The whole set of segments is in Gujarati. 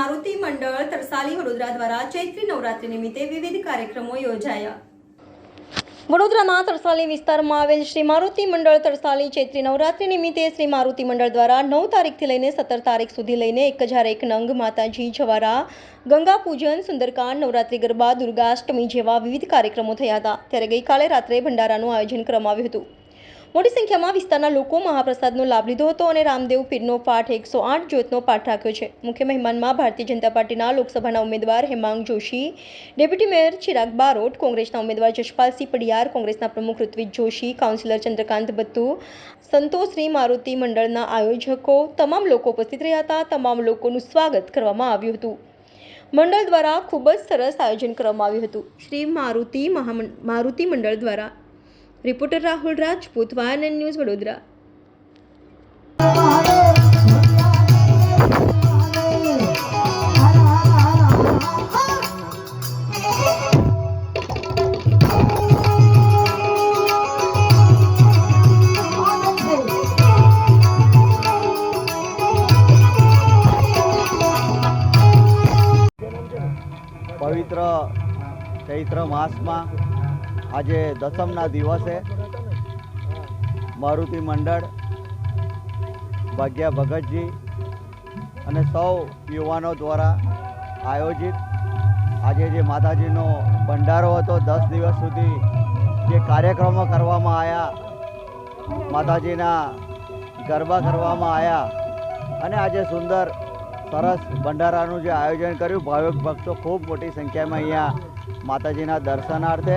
મારુતિ મંડળ તરસાલી વડોદરા દ્વારા ચૈત્રી નવરાત્રી નિમિત્તે વિવિધ કાર્યક્રમો યોજાયા. વડોદરાના તરસાલી વિસ્તારમાં આવેલ શ્રી મારુતિ મંડળ તરસાલી ચૈત્રી નવરાત્રી નિમિત્તે શ્રી મારુતિ મંડળ દ્વારા નવ તારીખથી લઈને સત્તર તારીખ સુધી લઈને એક હજાર એક નંગ માતાજી, જવારા, ગંગા પૂજન, સુંદરકાંડ, નવરાત્રી ગરબા, દુર્ગાષ્ટમી જેવા વિવિધ કાર્યક્રમો થયા હતા. ત્યારે ગઈકાલે રાત્રે ભંડારાનું આયોજન કરવામાં આવ્યું હતું. મોટી સંખ્યામાં વિસ્તારના લોકો મહાપ્રસાદનો લાભ લીધો હતો અને રામદેવ પીરનો પાઠ એકસો આઠ જ્યોતનો પાઠ રાખ્યો છે. મુખ્ય મહેમાનમાં ભારતીય જનતા પાર્ટીના લોકસભાના ઉમેદવાર હેમાંગ જોશી, ડેપ્યુટી મેયર ચિરાગ બારોટ, કોંગ્રેસના ઉમેદવાર જશપાલસિંહ પડિયાર કોંગ્રેસના પ્રમુખ ઋત્વિજ જોશી, કાઉન્સિલર ચંદ્રકાંત બત્તુ સંતોશ્રી મારુતિ મંડળના આયોજકો તમામ લોકો ઉપસ્થિત રહ્યા હતા. તમામ લોકોનું સ્વાગત કરવામાં આવ્યું હતું. મંડળ દ્વારા ખૂબ જ સરસ આયોજન કરવામાં આવ્યું હતું. શ્રી મારુતિ મહામં, મારુતિ મંડળ દ્વારા રિપોર્ટર રાહુલ રાજપૂત વાયન ન્યૂઝ વડોદરા પવિત્ર ચૈત્ર માસમાં આજે દસમના દિવસે મારુતિ મંડળ, ભાગ્યા ભગતજી અને સૌ યુવાનો દ્વારા આયોજિત આજે જે માતાજીનો ભંડારો હતો, દસ દિવસ સુધી જે કાર્યક્રમો કરવામાં આવ્યા માતાજીના ગરબા કરવામાં આવ્યા અને આજે સુંદર, સરસ ભંડારાનું જે આયોજન કર્યું, ભાવિક ભક્તો ખૂબ મોટી સંખ્યામાં અહીંયા માતાજીના દર્શનાર્થે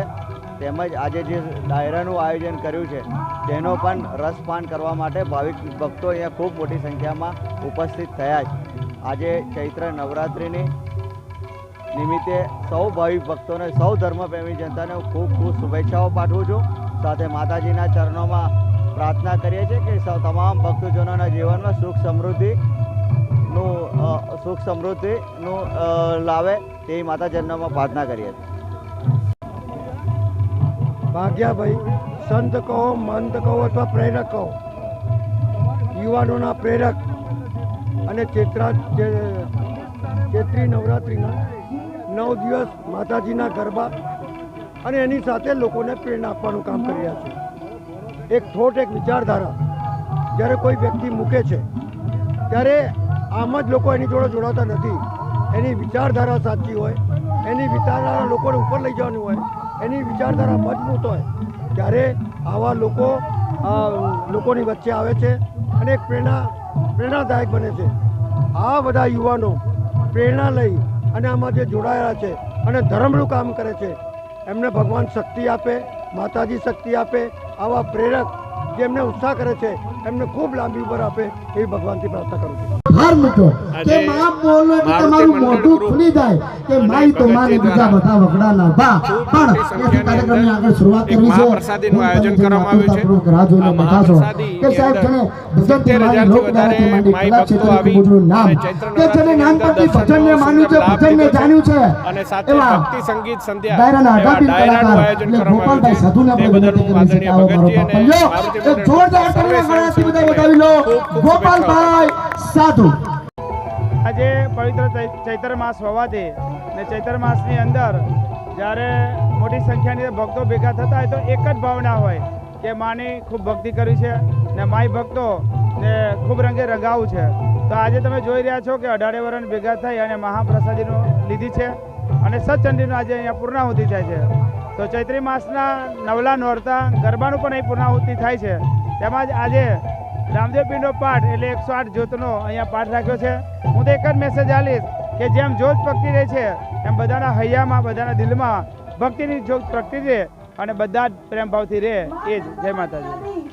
તેમજ આજે જે ડાયરાનું આયોજન કર્યું છે, તેનો પણ રસપાન કરવા માટે ભાવિક ભક્તો અહીંયા ખૂબ મોટી સંખ્યામાં ઉપસ્થિત થયા છે. આજે ચૈત્ર નવરાત્રિની નિમિત્તે સૌ ભાવિક ભક્તોને, સૌ ધર્મપ્રેમી જનતાને ખૂબ ખૂબ શુભેચ્છાઓ પાઠવું છું. સાથે માતાજીના ચરણોમાં પ્રાર્થના કરીએ છીએ કે સૌ તમામ ભક્તજનોના જીવનમાં સુખ સમૃદ્ધિનું સુખ સમૃદ્ધિનું લાવે તેવી માતા પ્રાર્થના કરીએ છીએ. ભાગ્યાભાઈ, સંત કહો, મંત કહો અથવા પ્રેરક કહો. યુવાનોના પ્રેરક અને ચેત્રા ચેત્રી નવરાત્રિના નવ દિવસ માતાજીના ગરબા અને એની સાથે લોકોને પ્રેરણા આપવાનું કામ કરી રહ્યા છે. એક થોટ એક વિચારધારા. જ્યારે કોઈ વ્યક્તિ મૂકે છે, ત્યારે આમ જ લોકો એની જોડે જોડાતા નથી. એની વિચારધારા સાચી હોય, એની વિચારધારા લોકોને ઉપર લઈ જવાની હોય એની વિચારધારા મજબૂત હોય, ત્યારે આવા લોકો લોકોની વચ્ચે આવે છે અને એક પ્રેરણા, પ્રેરણાદાયક બને છે. આ બધા યુવાનો પ્રેરણા લઈ અને આમાં જે જોડાયેલા છે અને ધર્મનું કામ કરે છે, એમને ભગવાન શક્તિ આપે, માતાજી શક્તિ આપે, આવા પ્રેરક જે એમને ઉત્સાહ કરે છે એમને ખૂબ લાંબી ઉંમર આપે એવી ભગવાનથી પ્રાર્થના કરું છું હાર મૂકો કે માં બોલો એટલે તમારું મોઢું ખુલી જાય કે મારી તો મારી બીજા બધા વગડા ના ભા પણ ત્યાંથી કાર્યક્રમની આગળ શરૂઆત કરવી છે મહાપ્રસાદીનું આયોજન કરવામાં આવ્યું છે. આતુરતાપૂર્વક જોઈને બેઠા છો. કે સાહેબની ભજનથી 70,000 માંડી, થી લોકધારાથી વધારે માંડી, માઈ કલા ક્ષેત્રે આવી નામ કે જેને નાનપણથી ભજનને માન્યું છે ભજનને જાણ્યું છે અને સાથે ભક્તિ સંગીત સંધ્યા ડાયરાના એવા કલાકાર આયોજન એટલે કરવામાં ગોપાલભાઈ આવ્યું સાધુને છે. આપણે વિનંતી કરી આવો મારો. મારુતિ જોરદાર તાળીના ગળાથી બધા બતાવી લો ગોપાલભાઈ સાધુ. આજે પવિત્ર ચૈત્ર માસ હોવાથી ને ચૈત્ર માસની અંદર જ્યારે મોટી સંખ્યાની ભક્તો ભેગા થતા હોય તો એક જ ભાવના હોય કે માની ખૂબ ભક્તિ કરી છે ને માય ભક્તો ને ખૂબ રંગે રંગાવું છે. તો આજે તમે જોઈ રહ્યા છો કે અઢારે વરણ ભેગા થઈ અને મહાપ્રસાદીનું લીધી છે અને સચંડીનું આજે અહીંયા પૂર્ણાહુતિ થાય છે. તો ચૈત્રી માસના નવલા નોરતા ગરબાનું પણ અહીં પૂર્ણાહુતિ થાય છે. તેમજ આજે રામદેવ પીરનો પાઠ એટલે એકસો આઠ જ્યોતનો અહીંયા પાઠ રાખ્યો છે. હું તો એક જ મેસેજ આલીશ કે જેમ જ્યોત પ્રગટી રહે છે, એમ બધાના હૈયામાં, બધાના દિલમાં ભક્તિની જ્યોત પ્રગટી રહે અને બધા જ પ્રેમભાવથી રહે. એ જ. જય માતાજી.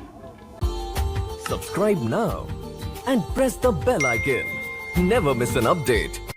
Subscribe now and press the bell icon never miss an update.